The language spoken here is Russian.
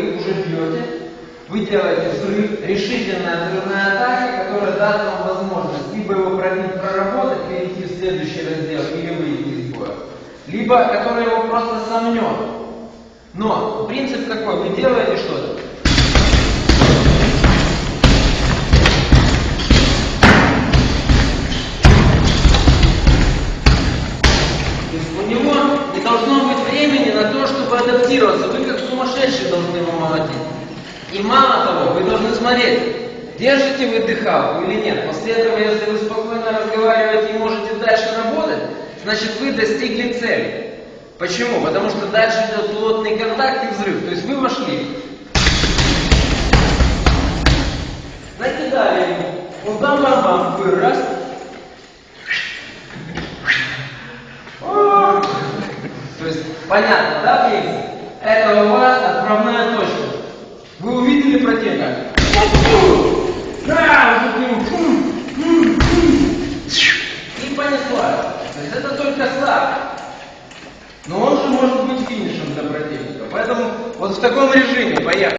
вы уже бьете, вы делаете взрыв, решительная взрывная атака, которая даст вам возможность либо его пробить, проработать, перейти в следующий раздел или выйти из боя, либо которая его просто сомнет. Но принцип какой? Вы делаете что-то, должно быть времени на то, чтобы адаптироваться. Вы как сумасшедшие должны его молотить. И мало того, вы должны смотреть, держите вы дыхалку или нет. После этого, если вы спокойно разговариваете и можете дальше работать, значит вы достигли цели. Почему? Потому что дальше идет плотный контакт и взрыв. То есть вы вошли, накидали ему, он бам-бам-бам, раз, То есть, понятно, да, принцип? Это у вас отправная точка. Вы увидели таким, фум, фум, фум. И понесла. То есть это только старт. Но он же может быть финишем для противника. Поэтому вот в таком режиме поехали.